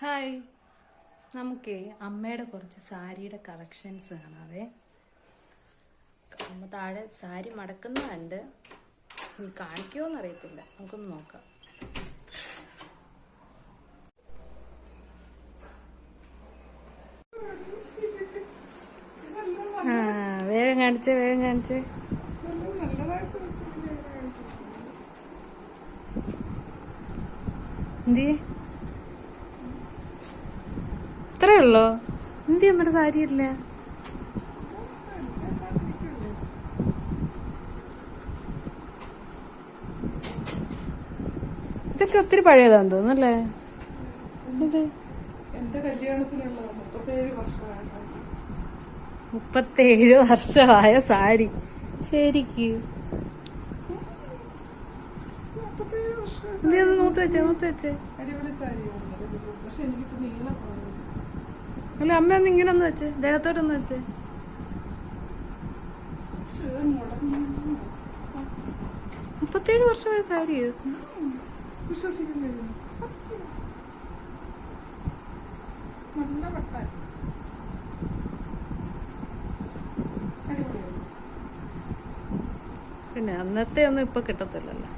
Hi. നമുക്ക് അമ്മയുടെ കുറച്ച് സാരിയുടെ കളക്ഷൻസ് കാണാവേ. അമ്മ താഴെ സാരി മടക്കുന്നുണ്ട് നീ കാണിക്കുമോന്ന് അറിയത്തില്ല നമുക്കൊന്ന് നോക്കാം. വേഗം കാണിച്ച് വേഗം കാണിച്ച്. എന്തിയേ? ഉള്ളോ എന്ത് അമ്മയുടെ സാരി ഇല്ല ഇതൊക്കെ ഒത്തിരി പഴയതാന്ന് തോന്നുന്നല്ലേ? ഇത് എന്റെ കല്യാണത്തിനുള്ള മുപ്പത്തേഴ് വർഷമായ സാരി. മുപ്പത്തേഴ് വർഷമായ സാരി. ശരിക്ക്. നൂത്ത് വെച്ചേ നൂത്ത് വെച്ചേ. അടിപൊളി പക്ഷെ എനിക്കിപ്പോ നീളം. അല്ല അമ്മ ഒന്ന് ഇങ്ങനെ ഒന്ന് വെച്ചേ. ദേഹത്തോട്ടൊന്ന് വെച്ചേ. മുപ്പത്തേഴ് വർഷമായ സാരി വിശ്വസിക്കാൻ നല്ല പിന്നെ അന്നത്തെ ഒന്നും ഇപ്പൊ കിട്ടത്തില്ലല്ലോ.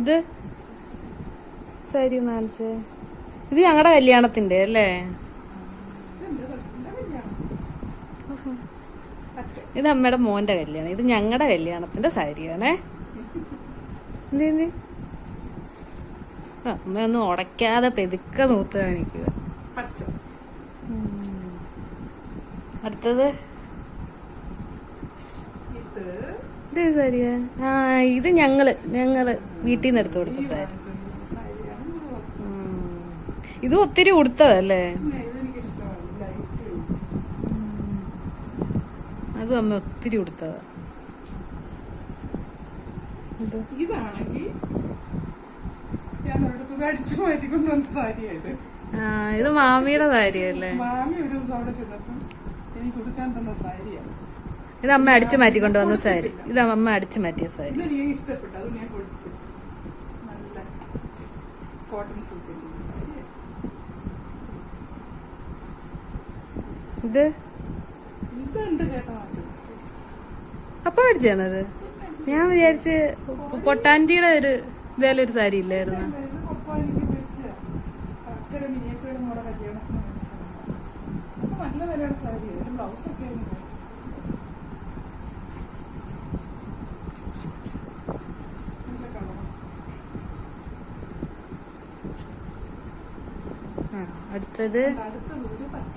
ഇത് സാരി ഇത് ഞങ്ങളുടെ കല്യാണത്തിന്റെ അല്ലേ? ഇത് അമ്മയുടെ മോന്റെ കല്യാണം. ഇത് ഞങ്ങളുടെ കല്യാണത്തിന്റെ സാരിയാണേ. എന്തേന്തി അമ്മയൊന്നും ഉടയ്ക്കാതെ പെതുക്കെ നൂത്ത് കാണിക്കുക. അടുത്തത്? ഇത് ഇത് സാരിയാ? ആ ഇത് ഞങ്ങൾ ഞങ്ങൾ വീട്ടിൽ നിന്ന് എടുത്തു കൊടുത്ത സാരി സാരിയാണ് ഇത് വർക്ക്. ഉം. ഇത് ഒത്തിരി ഉടുത്തതല്ലേ? അതും അമ്മ ഒത്തിരി ഉടുത്തതാ. ഇത്. ഇതാണെങ്കിൽ ഞാൻ ഒരിടത്തുനിന്ന് അടിച്ചു മാറ്റിക്കൊണ്ട് വന്ന സാരിയായത് ഇത് മാമിയുടെ സാരിയല്ലേ? മാമി ഒരു ദിവസം അവിടെ ചെന്നപ്പം എനിക്ക് കൊടുക്കാൻ തന്ന സാരിയാണ് ഇത് അമ്മ അടിച്ചു മാറ്റിക്കൊണ്ട് വന്ന സാരി. ഇത് അമ്മ അടിച്ചു മാറ്റിയ സാരി. ഇഷ്ടപ്പെട്ടു. അത് ഞാൻ കൊടുത്തു. നല്ല കോട്ടൺ സൂപ്പർ സാരിയാണ് ഇത്? അപ്പൊ മേടിച്ചാണത് ഞാൻ വിചാരിച്ച് പൊട്ടാന്റിയുടെ ഒരു ഇതേലും ഒരു സാരി ഇല്ലായിരുന്നു. അടുത്തത് അടുത്തത് ഒരു പച്ച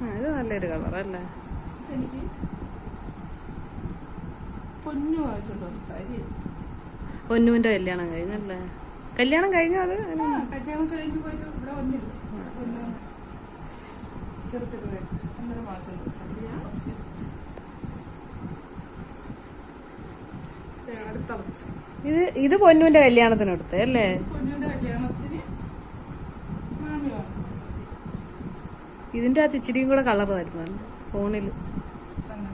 ആ, ഇത് നല്ലൊരു കളറല്ലേ പൊന്നു വാങ്ങിച്ചോണ്ട് സാരി. പൊന്നുവിന്റെ കല്യാണം കഴിഞ്ഞല്ലേ കല്യാണം കഴിഞ്ഞോ അത്? ആ കല്യാണം കഴിഞ്ഞ് പോയി ഇവിടെ വന്നില്ല പൊന്നു ചെറുപ്പത്തിൽ ഒന്നര മാസം ഉള്ള സാരിയാണ് ദേ അടുത്ത പച്ച ഇത് ഇത് പൊന്നുവിന്റെ കല്യാണത്തിന് എടുത്തേ അല്ലേ പൊന്നുവിന്റെ കല്യാണത്തിന് മാമി വാങ്ങിച്ചത് സാരി ഇതിന്റെ അകത്ത് ഇച്ചിരിയും കൂടെ ഫോണിൽ. തന്നെ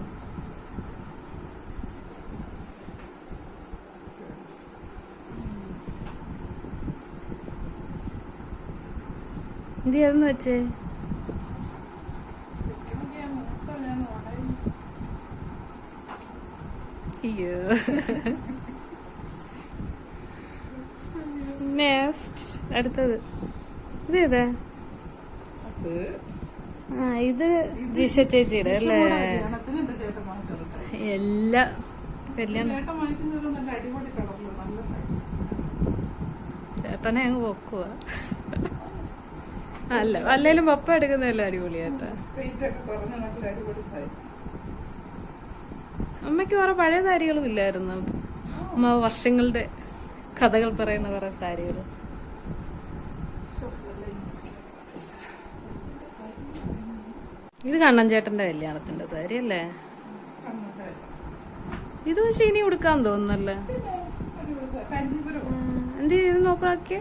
എന്ത് വെച്ചേ? അയ്യോ. നെക്സ്റ്റ് അടുത്തത്. ഇത് ഏതാ? അത് ഇത് ജിഷ ചേച്ചിയുടെ അല്ലേ? എല്ലാ കല്യാണം ചേട്ടനെ അങ്ങ് പൊക്കുക അല്ല അല്ലേലും പപ്പ എടുക്കുന്നതല്ല അടിപൊളിയായിട്ടാ. വെയിറ്റ് ഒക്കെ അടിപൊളി സാരി. അമ്മയ്ക്ക് കുറെ പഴയ സാരികളും ഇല്ലായിരുന്നു? അമ്മ വർഷങ്ങളുടെ കഥകൾ പറയുന്ന കുറെ സാരികൾ ശ്ശോ, നല്ല സാരി. ഇത് കണ്ണൻ ചേട്ടന്റെ കല്യാണത്തിന്റെ സാരി അല്ലേ? ഇത് പക്ഷെ ഇനി ഉടുക്കാൻ തോന്നുന്നല്ലേ. എന്ത് ഇത് നോക്കണൊക്കെ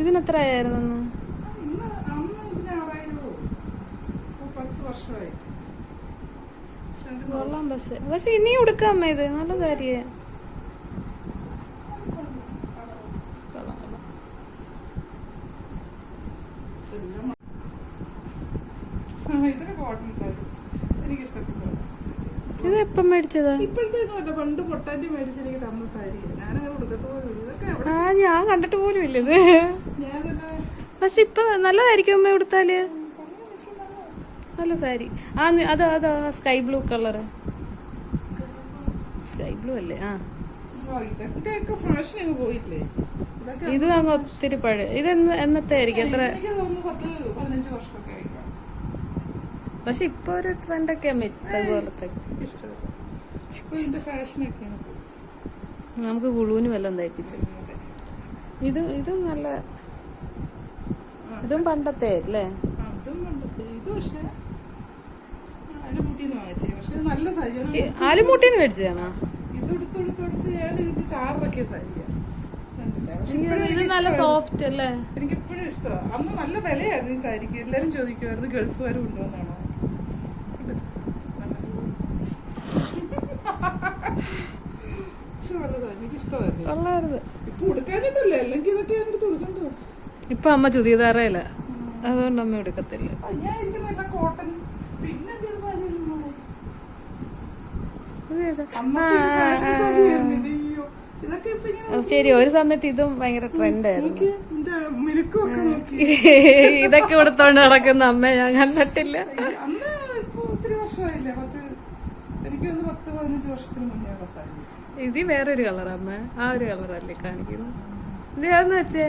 ഇതിനെത്ര ആയിരുന്നു കൊള്ളാം പക്ഷെ. പക്ഷെ ഇനി ഉടുക്കാമ്മ ഇത്? നല്ല സാരിയെ കൊള്ളാം കൊള്ളാം എല്ലാം മ- ആ, ഇതൊക്കെ കോട്ടൺ സാരി എനിക്ക് ഇഷ്ടപ്പെട്ടു ഇത് മേടിച്ചത്? ഇപ്പോഴത്തേക്കും പണ്ട് പൊട്ടാറ്റി മേടിച്ച് എനിക്ക് തന്ന സാരി. ഞാനങ്ങനെ ആ ഞാൻ കണ്ടിട്ട് പോലും ഇല്ലത് പക്ഷെ ഇപ്പൊ നല്ലതായിരിക്കും അമ്മ ഉടുത്താൽ. നല്ല സാരി. ആ അത് അത് sky blue colour. Sky blue അല്ലേ? ആ. ഇത് അങ്ങ് ഒത്തിരി പഴയ ഇത് എന്ന് എന്നത്തെ ആയിരിക്കും. എത്ര പക്ഷെ ഇപ്പൊ ഒരു ട്രെൻഡൊക്കെ അമ്മ അതുപോലത്തെ പോലത്തെ ഇപ്പൊ നമുക്ക് കുളുവിന് വല്ലതും തയ്പ്പിച്ചു. ഇത് ഇത് നല്ല ഇതും പണ്ടത്തെ അല്ലേ? ആലുമൂട്ടിന്ന് മേടിച്ചതാണോ? ഇത് നല്ല. സോഫ്റ്റ് അല്ലേ എനിക്ക് ഇപ്പോഴും ഇഷ്ടമാണ് അന്ന് നല്ല വിലയായിരുന്നു ഈ സാരിക്ക്. എല്ലാരും ചോദിക്കുമായിരുന്നു ഗൾഫുകാർ കൊണ്ടുവന്നാണോ പക്ഷെ നല്ലതാ എനിക്ക് ഇഷ്ടമായിരുന്നു കൊള്ളായിരുന്നു ഇപ്പൊ ഉടുക്കാനിട്ടല്ലേ അല്ലെങ്കിൽ ഇതൊക്കെ ഞാൻ എടുത്ത് ഉടുക്കേണ്ടത് ഇപ്പൊ അമ്മ ചുരിദാറയില്ല അതുകൊണ്ട് അമ്മ എടുക്കത്തില്ല ഞാൻ ഇരിക്കുന്ന കോട്ടൺ പിന്നെ ഒരു സാരി ഇല്ലേ മോളെ? ഇത് ഏതാ? അന്നത്തെ ഒരു fashion സാരിയായിരുന്നു ഇത്. അമ്മ ഇതൊക്കെ അതുകൊണ്ട് അമ്മ എടുക്കത്തില്ല ശരി. ഒരു സമയത്ത് ഇതും ഭയങ്കര ട്രെൻഡായിരുന്നു ഇതൊക്കെ എടുത്തോണ്ട് നടക്കുന്ന അമ്മ ഞാൻ കണ്ടിട്ടില്ല. ഇപ്പൊ എനിക്ക് പത്ത് പതിനഞ്ച് വർഷത്തിന് മുന്നേ ഇത് വേറൊരു കളർ അമ്മ. ആ ഒരു കളറല്ലേ കാണിക്കുന്നത്? ഇത് ഏതെന്ന് വെച്ചേ?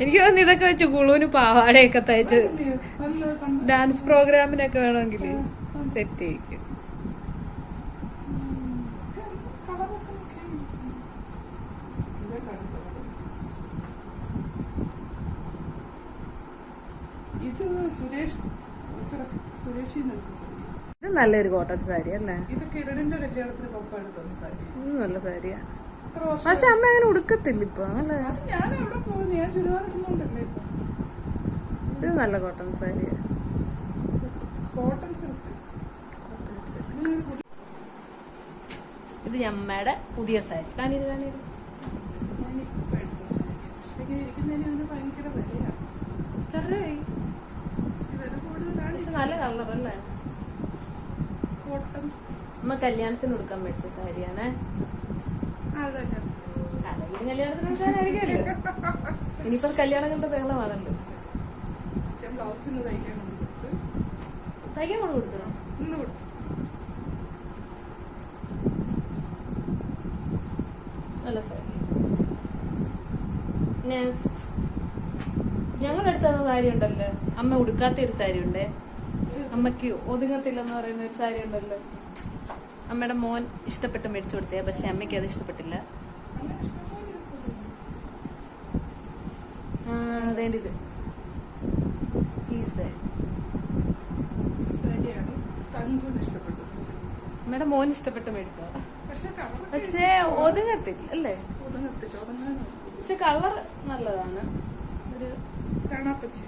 എനിക്ക് തോന്നുന്നു ഇതൊക്കെ വെച്ച് കുളുവിന് പാവാടയൊക്കെ തയ്ച്ച് ഡാൻസ് പ്രോഗ്രാമിനൊക്കെ വേണമെങ്കിൽ സെറ്റ് ചെയ്യിക്കും. ഇത് സുരേഷ് സുരേഷി ഇത് നല്ലൊരു കോട്ടൺ സാരി അല്ലേ? നല്ല സാരിയാ. പക്ഷെ അമ്മ അങ്ങനെ ഉടുക്കത്തില്ല ഇപ്പൊ അല്ലേ? ഇത് നല്ല കോട്ടൺ സാരിയാ. Cotton silk. ഇത് ഞമ്മയുടെ പുതിയ സാരി. കാണിയത് കാണിയത് നല്ല കളർ അല്ലേ കോട്ടൺ അമ്മ കല്യാണത്തിന് ഉടുക്കാൻ മേടിച്ച സാരിയാണ്? കല്യാണം കല്യാണത്തിന് ഇനിയിപ്പം കല്യാണങ്ങളുടെ ബഹളമാണല്ലോ ബ്ലൗസിന് തയ്ക്കാൻ കൊടുത്ത്. തയ്ക്കാൻ കൊണ്ട് കൊടുത്തോ? ഇന്ന് കൊടുത്തു. നല്ല സാരി. നെക്സ്റ്റ് ഞങ്ങളുടെ അടുത്ത് തന്ന സാരി ഉണ്ടല്ലോ അമ്മ ഉടുക്കാത്ത ഒരു സാരി ഉണ്ടേ അമ്മയ്ക്ക് ഒതുങ്ങത്തില്ലെന്ന് പറയുന്ന ഒരു സാരി ഉണ്ടല്ലോ. അമ്മയുടെ മോൻ ഇഷ്ടപ്പെട്ട് മേടിച്ചു കൊടുത്തേ പക്ഷെ അമ്മയ്ക്ക് അത് ഇഷ്ടപ്പെട്ടില്ല. അതേണ്ടിത് ഈ സാരി. അമ്മയുടെ മോൻ ഇഷ്ടപ്പെട്ട് മേടിച്ചോ പക്ഷെ ഒതുങ്ങത്തില്ല അല്ലേ? പക്ഷെ കളർ നല്ലതാണ്. ഒരു ചാണാപ്പച്ചി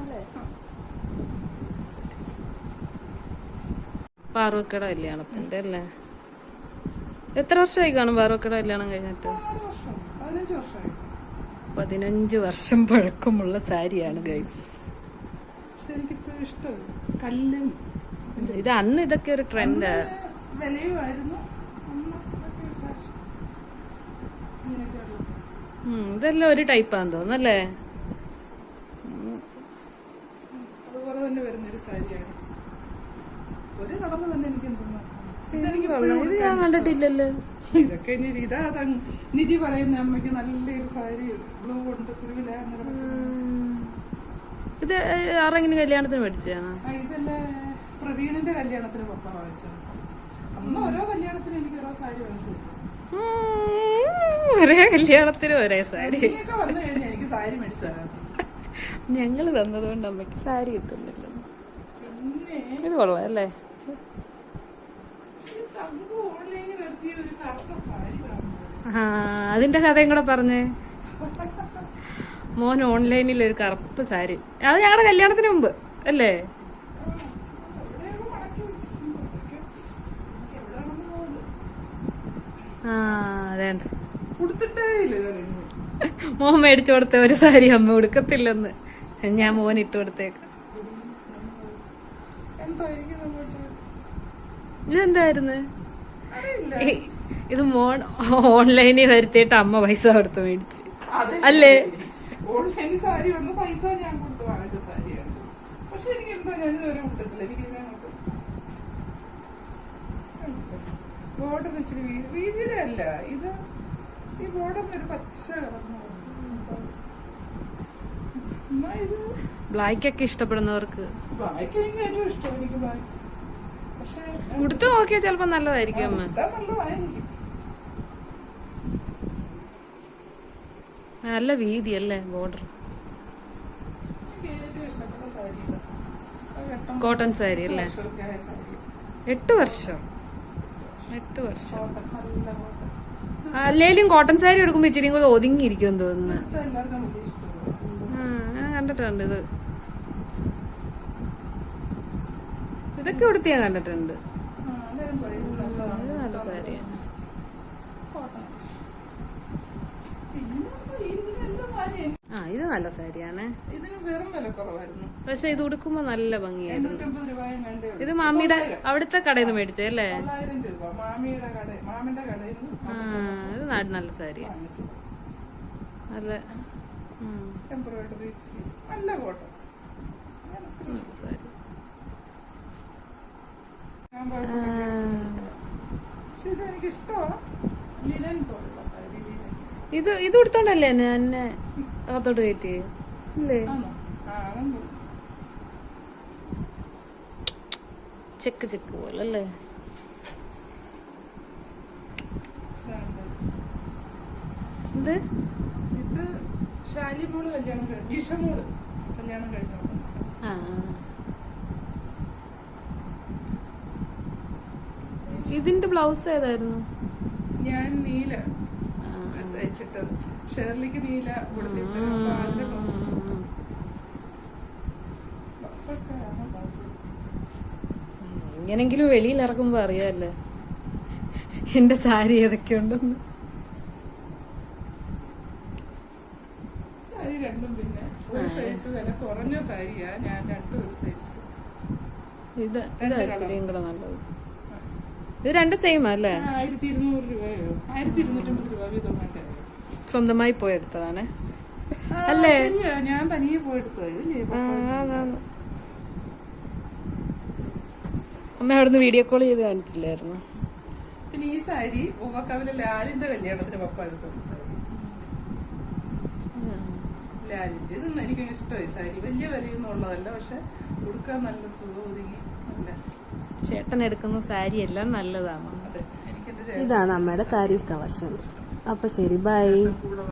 അല്ലേ പാറുവക്കട കല്യാണത്തിന്റെ അല്ലേ? എത്ര വർഷമായി കാണും പാറുവക്കട കല്യാണം കഴിഞ്ഞിട്ട്? പതിനഞ്ച് വർഷം പഴക്കമുള്ള സാരിയാണ് ഗൈസ് ഇത് അന്ന് ഇതൊക്കെ ഒരു ട്രെൻഡ് ഇതെല്ലാം ഒരു ടൈപ്പാന്ന് തോന്നുന്നല്ലേ അതുപോലെ തന്നെ വരുന്നൊരു സാരിയാണ്. ഒരു കളർ തന്നെ എനിക്ക് ഇത് ഞാൻ കണ്ടിട്ടില്ലല്ലോ. ഇതൊക്കെ ഇനി ഇതാ നിധി പറയുന്ന അമ്മയ്ക്ക് നല്ലൊരു സാരി ബ്ലൂ ഉണ്ട് കുരുവില. ഇത് ആരെങ്കിലും കല്യാണത്തിന് മേടിച്ചതാണോ? ആ ഇതല്ലേ പ്രവീണിന്റെ കല്യാണത്തിന് പപ്പ വാങ്ങിച്ചത് അന്ന് ഓരോ കല്യാണത്തിനും എനിക്ക് ഓരോ സാരി വാങ്ങിച്ചു. ഒരേ കല്യാണത്തിന് ഒരേ സാരി. വന്നു കഴിഞ്ഞാൽ എനിക്ക് സാരി മേടിച്ചു ഞങ്ങൾ തന്നതുകൊണ്ട് അമ്മയ്ക്ക് സാരി കിട്ടുന്നില്ല ഇത് കൊള്ളാം അല്ലേ? ആ അതിന്റെ കഥയും കൂടെ പറഞ്ഞേ. മോൻ ഓൺലൈനിൽ ഒരു കറുപ്പ് സാരി. അത് ഞങ്ങളുടെ കല്യാണത്തിന് മുമ്പ് അല്ലേ? ആ മോൻ മേടിച്ചു കൊടുത്ത ഒരു സാരി അമ്മ കൊടുക്കത്തില്ലെന്ന് ഞാൻ മോൻ ഇട്ട് കൊടുത്തേക്ക. ഇതെന്തായിരുന്നു? ഇത് മോൺ ഓൺലൈനിൽ വരുത്തിയിട്ട് അമ്മ പൈസ കൊടുത്ത് മേടിച്ച്. അല്ലേ? ഓൺലൈനിൽ സാരി വന്ന് പൈസ ഞാൻ കൊടുത്ത് വാങ്ങിച്ച സാരിയാണ്. പക്ഷെ എനിക്ക് എന്താ ഞാൻ ഇതുവരെ കൊടുത്തിട്ടില്ല. എനിക്ക് ഇതിനകത്ത് ബോർഡർ ഇച്ചിരി വീതി വീതിയുടെ അല്ല. ഇത് ഈ ഒരു പച്ച ബ്ലാക്ക് ഒക്കെ ഇഷ്ടപ്പെടുന്നവർക്ക്. ബ്ലാക്ക് എനിക്ക് ഏറ്റവും ഇഷ്ടം. എനിക്ക് ബ്ലാക്ക് ഉടുത്ത് നോക്കിയാൽ ചിലപ്പോ നല്ലതായിരിക്കും അമ്മ നല്ല വീതി അല്ലേ ബോർഡർ. കോട്ടൺ സാരി അല്ലേ. എട്ട് വർഷം എട്ട് വർഷം. അല്ലേലും കോട്ടൺ സാരി എടുക്കുമ്പോ ഇച്ചിരി കൂടെ ഒതുങ്ങിയിരിക്കും തോന്നുന്നു. ആ, കണ്ടിട്ടുണ്ട് ഇത് ഇതൊക്കെ ഉടുത്ത് ഞാൻ കണ്ടിട്ടുണ്ട്. നല്ല സാരിയാണ്? ആ ഇത് നല്ല സാരിയാണ്. പക്ഷെ ഇത് ഉടുക്കുമ്പോ നല്ല ഭംഗിയായിരുന്നു. ഇത് മാമിയുടെ അവിടുത്തെ കടയിൽ നിന്ന് മേടിച്ചേ അല്ലേ? ആ ഇത് നാട് നല്ല സാരിയാണ് നല്ല എംബ്രോയിഡറി നല്ല കോട്ടൺ ഞാൻ അത്ര നല്ല സാരി ഞാൻ പോയപ്പോ പക്ഷെ ഇത് ഇത് ഞാൻ എന്നെ അകത്തോട്ട് കയറ്റി ഇല്ലേ? ചെക്ക് ചെക്ക് പോലെ അല്ലേ. ഇത്? ഇത് ശാലിമോൾ കല്യാണം കഴിഞ്ഞു ജിഷമോൾ കല്യാണം കഴിഞ്ഞു ആ. ഇതിന്റെ ബ്ലൗസ് ഏതായിരുന്നു? ഞാൻ നീല. തയ്ച്ചിട്ടത് ഷേർലിക്ക് നീല അതിന്റെ ബ്ലൗസ്. എങ്ങനെങ്കിലും വെളിയിൽ ഇറങ്ങുമ്പോ അറിയാല്ലേ? എന്റെ സാരി ഏതൊക്കെ ഉണ്ടെന്ന്. സാരി രണ്ടും പിന്നെ ഒരു സൈസ് വില കുറഞ്ഞ സാരിയാ ഞാൻ രണ്ടും ഒരു സൈസ് ഇത് രണ്ട് ഇതാ ഇച്ചിരിയും കൂടെ നല്ലത്. ഇത് രണ്ട് സെയിം അല്ലേ? ആയിരത്തി ഇരുന്നൂറ് രൂപയോ? ആയിരത്തി ഇരുന്നൂറ്റമ്പത് രൂപ വീതം സ്വന്തമായി പോയി എടുത്തതാണ്. അല്ലേ? ഞാൻ തനിയെ പോയെടുത്തത് അമ്മ അവിടുന്ന് വീഡിയോ കോൾ ചെയ്ത് കാണിച്ചില്ലായിരുന്നു. പിന്നെ ഈ സാരി ഉവക്കവിലെ ലാലിന്റെ കല്യാണത്തിന് പപ്പ എടുത്തു സാരി. ലാലിന്റെ ഇതൊന്നും എനിക്ക് ഇഷ്ടമായി സാരി വലിയ വിലയൊന്നും ഉള്ളതല്ല പക്ഷെ ഉടുക്കാൻ നല്ല സുഖം ഒതുങ്ങി നല്ല ചേട്ടൻ എടുക്കുന്ന സാരി എല്ലാം നല്ലതാണ്. ഇതാണ് അമ്മയുടെ സാരി കളക്ഷൻസ്. അപ്പൊ ശരി ബൈ.